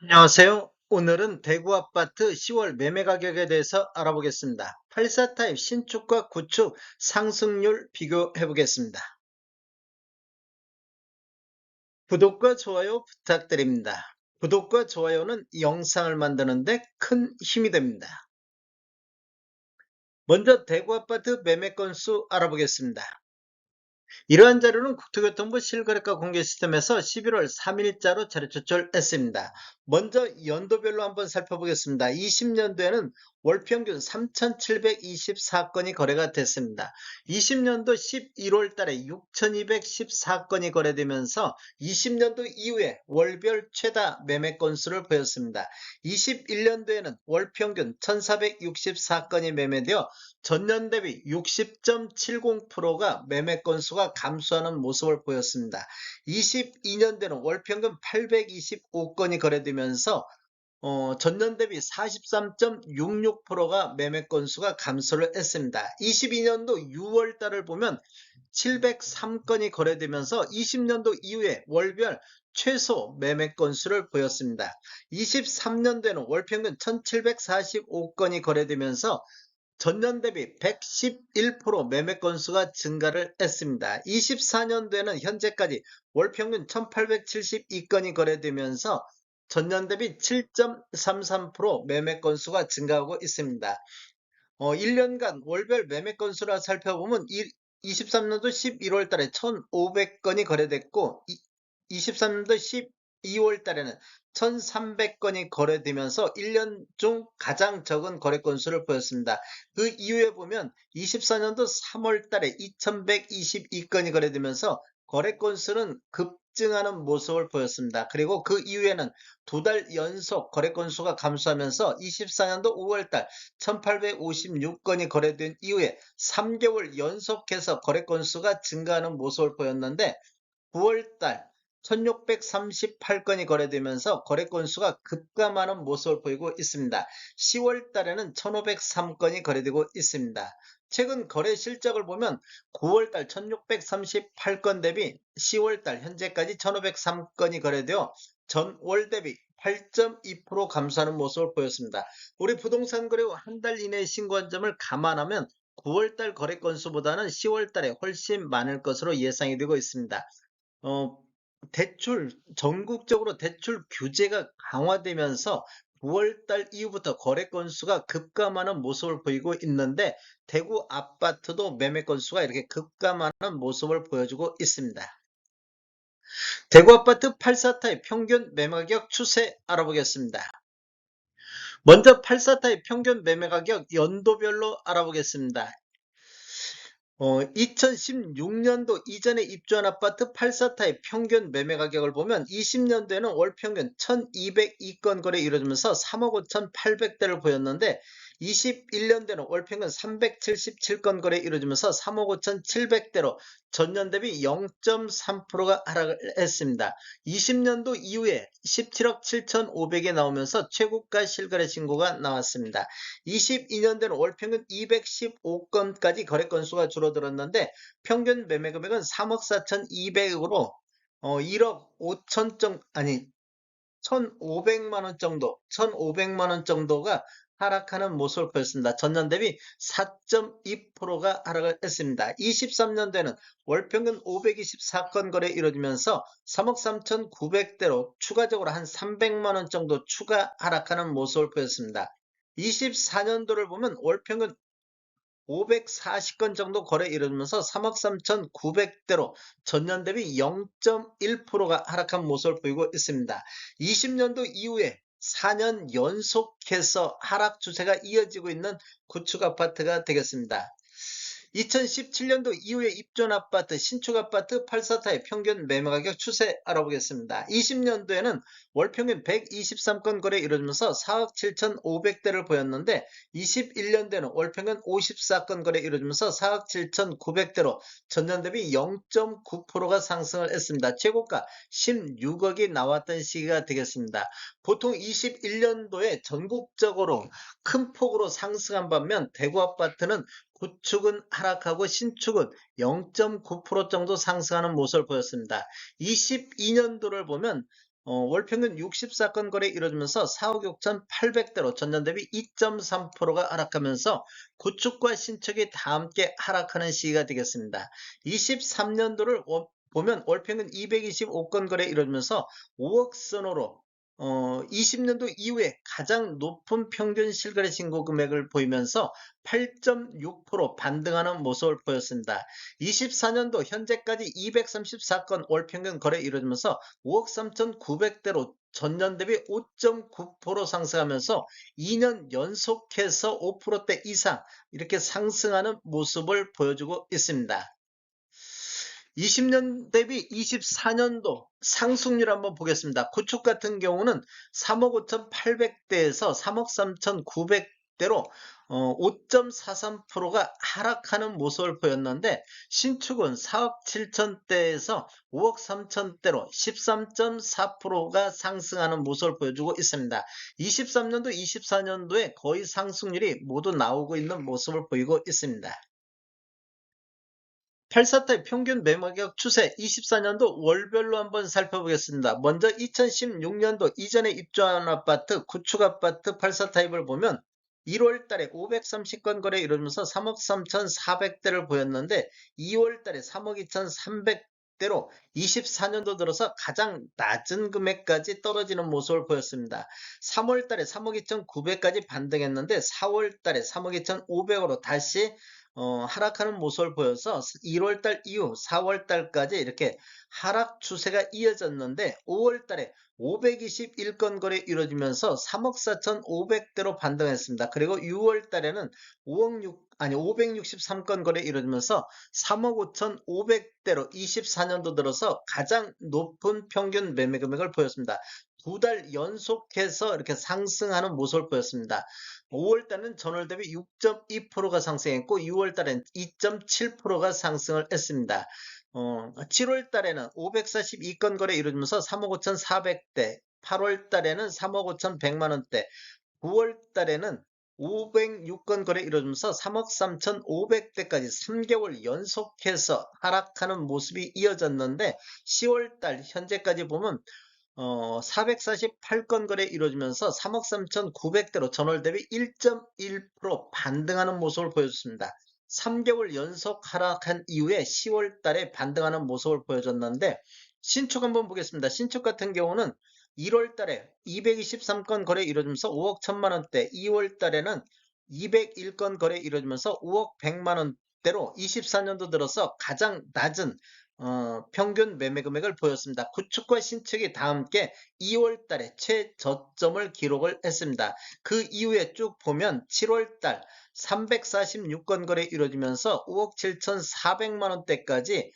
안녕하세요. 오늘은 대구 아파트 10월 매매 가격에 대해서 알아보겠습니다. 84 타입 신축과 구축 상승률 비교해 보겠습니다. 구독과 좋아요 부탁드립니다. 구독과 좋아요는 영상을 만드는데 큰 힘이 됩니다. 먼저 대구 아파트 매매 건수 알아보겠습니다. 이러한 자료는 국토교통부 실거래가 공개 시스템에서 11월 3일자로 자료 조철했습니다. 먼저 연도별로 한번 살펴보겠습니다. 20년도에는 월 평균 3,724건이 거래가 됐습니다. 20년도 11월 달에 6,214건이 거래되면서 20년도 이후에 월별 최다 매매 건수를 보였습니다. 21년도에는 월 평균 1,464건이 매매되어 전년 대비 60.70%가 매매 건수가 감소하는 모습을 보였습니다. 22년도에는 월 평균 825건이 거래되면서 어, 전년 대비 43.66%가 매매 건수가 감소를 했습니다. 22년도 6월 달을 보면 703건이 거래되면서 20년도 이후에 월별 최소 매매 건수를 보였습니다. 23년도에는 월 평균 1745건이 거래되면서 전년 대비 111% 매매 건수가 증가를 했습니다. 24년도에는 현재까지 월 평균 1872건이 거래되면서 전년 대비 7.33% 매매 건수가 증가하고 있습니다. 어, 1년간 월별 매매 건수를 살펴보면 23년도 11월 달에 1,500건이 거래됐고 23년도 12월 달에는 1,300건이 거래되면서 1년 중 가장 적은 거래 건수를 보였습니다. 그 이후에 보면 24년도 3월 달에 2,122건이 거래되면서 거래 건수는 급 증하는 모습을 보였습니다. 그리고 그 이후에는 두 달 연속 거래 건수가 감소하면서 24년도 5월 달 1,856건이 거래된 이후에 3개월 연속해서 거래 건수가 증가하는 모습을 보였는데 9월 달 1638건이 거래되면서 거래 건수가 급감하는 모습을 보이고 있습니다. 10월 달에는 1503건이 거래되고 있습니다. 최근 거래 실적을 보면 9월 달 1638건 대비 10월 달 현재까지 1503건이 거래되어 전월 대비 8.2% 감소하는 모습을 보였습니다. 우리 부동산 거래 후 한 달 이내 신고한 점을 감안하면 9월 달 거래 건수보다는 10월 달에 훨씬 많을 것으로 예상이 되고 있습니다. 어, 대출 전국적으로 대출 규제가 강화되면서 9월달 이후부터 거래 건수가 급감하는 모습을 보이고 있는데 대구 아파트도 매매 건수가 이렇게 급감하는 모습을 보여주고 있습니다. 대구 아파트 84타입 평균 매매 가격 추세 알아보겠습니다. 먼저 84타입 평균 매매 가격 연도별로 알아보겠습니다. 어, 2016년도 이전에 입주한 아파트 84타입 평균 매매 가격을 보면 20년도에는 월 평균 1202건 거래 이루어지면서 3억 5,800대를 보였는데 21년도에는 월 평균 377건 거래 이루어지면서 3억 5,700대로 전년 대비 0.3%가 하락을 했습니다. 20년도 이후에 17억 7,500에 나오면서 최고가 실거래 신고가 나왔습니다. 22년도에는 월 평균 215건까지 거래 건수가 줄어들었는데 평균 매매 금액은 3억 4,200으로 어, 1억 5천 정 아니 1,500만 원 정도, 1,500만 원 정도가 하락하는 모습을 보였습니다. 전년 대비 4.2%가 하락을 했습니다. 23년도에는 월평균 524건 거래 이루어지면서 3억 3,900대로 추가적으로 한 300만 원 정도 추가 하락하는 모습을 보였습니다. 24년도를 보면 월평균 540건 정도 거래 이루어지면서 3억 3,900대로 전년 대비 0.1%가 하락한 모습을 보이고 있습니다. 20년도 이후에 4년 연속해서 하락 추세가 이어지고 있는 구축 아파트가 되겠습니다. 2017년도 이후에 입존 아파트, 신축 아파트 84타입 평균 매매 가격 추세 알아보겠습니다. 20년도에는 월 평균 123건 거래 이루어지면서 4억 7,500대를 보였는데 21년도에는 월 평균 54건 거래 이루어지면서 4억 7,900대로 전년 대비 0.9%가 상승을 했습니다. 최고가 16억이 나왔던 시기가 되겠습니다. 보통 21년도에 전국적으로 큰 폭으로 상승한 반면 대구 아파트는 구축은 하락하고 신축은 0.9% 정도 상승하는 모습을 보였습니다. 22년도를 보면 어, 월평균 64건 거래 이루어지면서 4억 6,800대로 전년 대비 2.3%가 하락하면서 구축과 신축이 다 함께 하락하는 시기가 되겠습니다. 23년도를 보면 월평균 225건 거래 이루어지면서 5억 선으로 어, 20년도 이후에 가장 높은 평균 실거래 신고 금액을 보이면서 8.6% 반등하는 모습을 보였습니다. 24년도 현재까지 234건 월평균 거래 이루어지면서 5억 3,900대로 전년 대비 5.9% 상승하면서 2년 연속해서 5%대 이상 이렇게 상승하는 모습을 보여주고 있습니다. 20년 대비 24년도 상승률 한번 보겠습니다. 구축 같은 경우는 3억 5,800대에서 3억 3,900대로 어, 5.43%가 하락하는 모습을 보였는데 신축은 4억 7천대에서 5억 3천대로 13.4%가 상승하는 모습을 보여주고 있습니다. 23년도, 24년도에 거의 상승률이 모두 나오고 있는 모습을 보이고 있습니다. 84타입 평균 매매가격 추세 24년도 월별로 한번 살펴보겠습니다. 먼저 2016년도 이전에 입주한 아파트, 구축 아파트 84타입을 보면 1월 달에 530건 거래 이루면서 3억 3,400대를 보였는데 2월 달에 3억 2,300대로 24년도 들어서 가장 낮은 금액까지 떨어지는 모습을 보였습니다. 3월 달에 3억 2,900까지 반등했는데 4월 달에 3억 2,500으로 다시 어, 하락하는 모습을 보여서 1월달 이후 4월달까지 이렇게 하락 추세가 이어졌는데 5월달에 521건 거래 이루어지면서 3억 4,500대로 반등했습니다. 그리고 6월달에는 5억 6 아니 563건 거래 이루어지면서 3억 5,500대로 24년도 들어서 가장 높은 평균 매매 금액을 보였습니다. 두 달 연속해서 이렇게 상승하는 모습을 보였습니다. 5월달은 전월 대비 6.2%가 상승했고 6월달엔 2.7%가 상승을 했습니다. 어, 7월달에는 542건 거래 이루어지면서 3억 5,400대, 8월달에는 3억 5,100만 원대, 9월달에는 506건 거래 이루어지면서 3억 3,500대까지 3개월 연속해서 하락하는 모습이 이어졌는데 10월달 현재까지 보면 어, 448건 거래 이루어지면서 3억 3,900대로 전월 대비 1.1% 반등하는 모습을 보여줬습니다. 3개월 연속 하락한 이후에 10월 달에 반등하는 모습을 보여줬는데 신축 한번 보겠습니다. 신축 같은 경우는 1월 달에 223건 거래 이루어지면서 5억 1천만 원대, 2월 달에는 201건 거래 이루어지면서 5억 100만 원대로 24년도 들어서 가장 낮은 어, 평균 매매 금액을 보였습니다. 구축과 신축이 다 함께 2월 달에 최저점을 기록을 했습니다. 그 이후에 쭉 보면 7월 달 346건 거래 이루어지면서 5억 7,400만 원대까지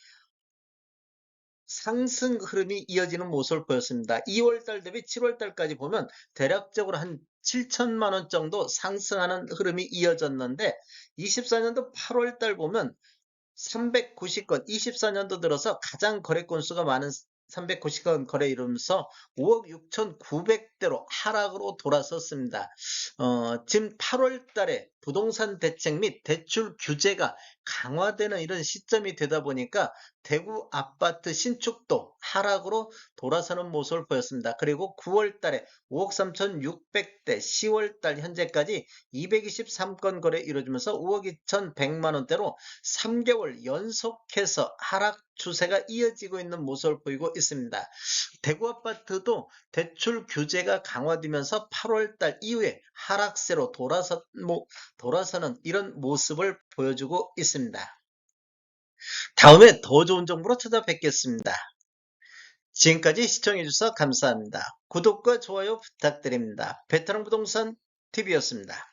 상승 흐름이 이어지는 모습을 보였습니다. 2월 달 대비 7월 달까지 보면 대략적으로 한 7천만 원 정도 상승하는 흐름이 이어졌는데 24년도 8월 달 보면 390건 24년도 들어서 가장 거래 건수가 많은 390건 거래 이루면서 5억 6,900대로 하락으로 돌아섰습니다. 어, 지금 8월 달에 부동산 대책 및 대출 규제가 강화되는 이런 시점이 되다 보니까 대구 아파트 신축도 하락으로 돌아서는 모습을 보였습니다. 그리고 9월 달에 5억 3,600대, 10월 달 현재까지 223건 거래 이루어지면서 5억 2,100만 원대로 3개월 연속해서 하락 추세가 이어지고 있는 모습을 보이고 있습니다. 대구 아파트도 대출 규제가 강화되면서 8월 달 이후에 하락세로 돌아서, 뭐, 돌아서는 이런 모습을 보여주고 있습니다. 다음에 더 좋은 정보로 찾아뵙겠습니다. 지금까지 시청해주셔서 감사합니다. 구독과 좋아요 부탁드립니다. 베테랑 부동산 TV였습니다.